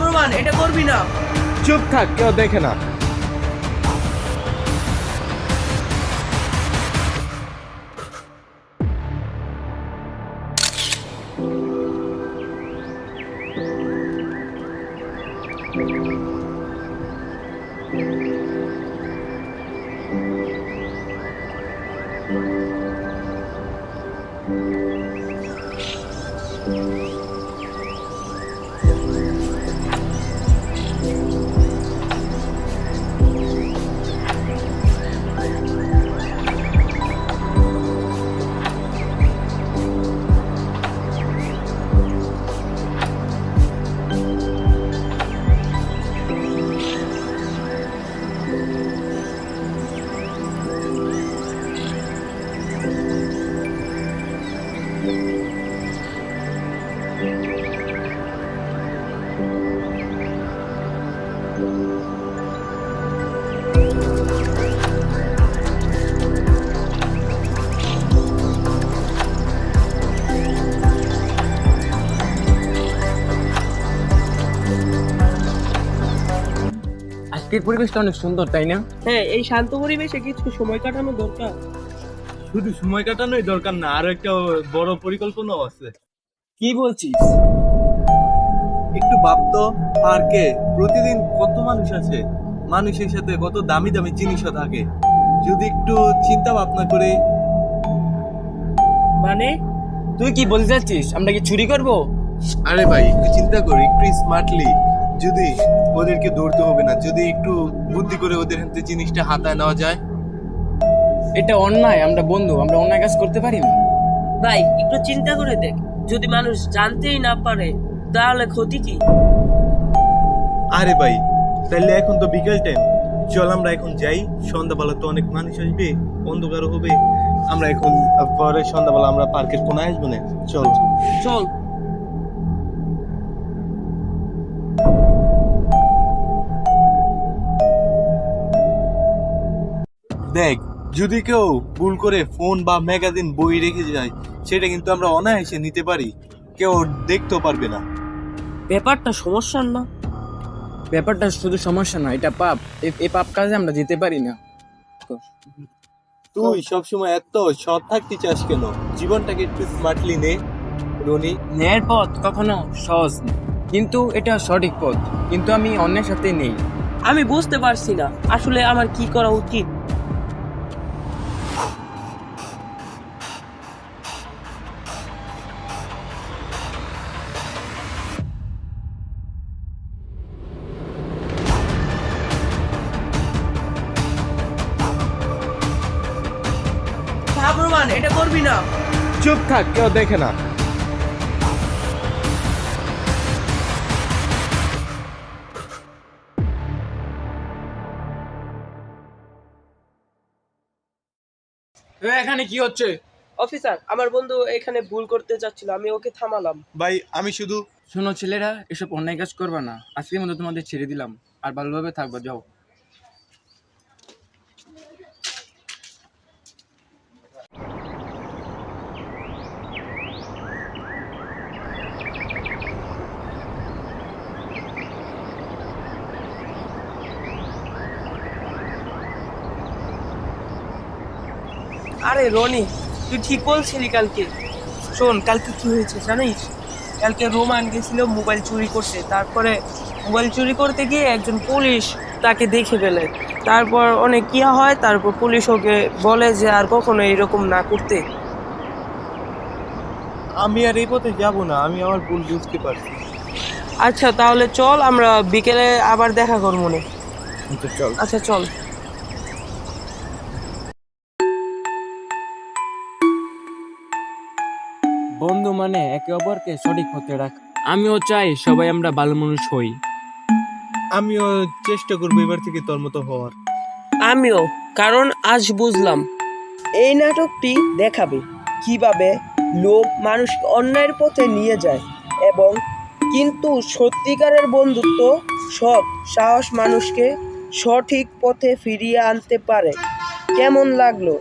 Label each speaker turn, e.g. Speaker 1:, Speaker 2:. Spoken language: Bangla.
Speaker 1: প্রমাণ এটা করবি না।
Speaker 2: চুপ থাক কেউ দেখে না।
Speaker 3: আজকের পরিবেশটা অনেক সুন্দর তাই না?
Speaker 1: হ্যাঁ এই শান্ত পরিবেশে কিছু সময় কাটানো দরকার।
Speaker 2: শুধু সময় কাটানোই দরকার না আরও একটা বড় পরিকল্পনাও আছে।
Speaker 3: কি বলছিস?
Speaker 2: একটু ভাবতো পার্কে প্রতিদিন কত মানুষ আছে মানুষের সাথে কত দামি দামি জিনিসও থাকে। যদি একটু চিন্তা ভাবনা করে।
Speaker 1: মানে?
Speaker 3: তুই কি বলতে চাচ্ছিস? আমরা কি চুরি করব?
Speaker 2: আরে ভাই একটু চিন্তা করি একটু স্মার্টলি যদি ওদেরকে ধরতে হবে না যদি একটু বুদ্ধি করে ওদের হাতে জিনিসটা হাতায় নেওয়া যায়।
Speaker 3: এটা অন্যায় আমরা বন্ধু আমরা অন্যায় কাজ করতে পারি না।
Speaker 1: ভাই একটু চিন্তা করে দেখ। যদি মানুষ জানতেই না পারে তাহলে ক্ষতি কি?
Speaker 2: আরে ভাই তাহলে এখন তো বিকেল টাইম চল আমরা এখন যাই সন্ধ্যাবেলা তো অনেক মানুষ আসবে অন্ধকার হবে। আমরা এখন পরে সন্ধ্যাবেলা আমরা পার্কের কোনায় আসব না। চল।
Speaker 1: চল।
Speaker 2: দেখ যদি কেউ ভুল করে ফোন বা ম্যাগাজিন বই রেখে যায় সেটা কিন্তু আমরা অনায়াসে নিতে পারি। কেউ দেখতেও পারবে না।
Speaker 1: ব্যাপারটা সমস্যার না।
Speaker 3: ব্যাপারটা শুধু সমস্যা না এটা পাপ। এ- এই পাপ কাজে আমরা যেতে পারি না।
Speaker 2: তুই সবসময় এত সৎ থাকতে চাস কেন? জীবনটাকে একটু স্মার্টলি নে রনি।
Speaker 3: ন্যায়ের পথ কখনো সহজ না। কিন্তু এটা সঠিক পথ। কিন্তু আমি অন্যের সাথে নেই।
Speaker 1: আমি বুঝতে পারছি না আসলে আমার কি করা উচিত? প্রমাণ এটা করবি না।
Speaker 2: চুপ থাক কেউ দেখে না।
Speaker 3: এখানে কি হচ্ছে?
Speaker 1: অফিসার আমার বন্ধু এখানে ভুল করতে যাচ্ছিল আমি ওকে থামালাম।
Speaker 2: ভাই আমি শুধু
Speaker 3: শোনো ছেলেরা এসব অন্যায় কাজ করবা না। আজকের মতো তোমাদের ছেড়ে দিলাম। আর ভালোভাবে থাকবা যাও।
Speaker 1: আরে রনি তুই ঠিক বলছিলি কালকে। শোন কালকে কি হয়েছে জানিস? কালকে রোমান গেছিল মোবাইল চুরি করতে। তারপরে মোবাইল চুরি করতে গিয়ে একজন পুলিশ তাকে দেখে ফেলে। তারপর অনেক কিয়া হয় তারপর পুলিশ ওকে বলে যে আর কখনো এরকম না করতে।
Speaker 2: আমি আর এই পথে যাব না আমি আমার ভুল বুঝতে পারছি।
Speaker 1: আচ্ছা তাহলে চল আমরা বিকেলে আবার দেখা করব নে
Speaker 2: চল।
Speaker 1: আচ্ছা চল।
Speaker 3: বন্ধু মানে একে অপরকে সঠিক পথে রাখ। আমিও চাই সবাই আমরা ভালো মানুষ হই।
Speaker 2: আমিও চেষ্টা করব এবার থেকে তোর মতো হওয়ার।
Speaker 1: আমিও কারণ আজ বুঝলাম। এই নাটকটি দেখাবে কীভাবে লোভ মানুষকে অন্যায়ের পথে নিয়ে যায় এবং কিন্তু সত্যিকারের বন্ধুত্ব সব সাহস মানুষকে সঠিক পথে ফিরিয়ে আনতে পারে। কেমন লাগল?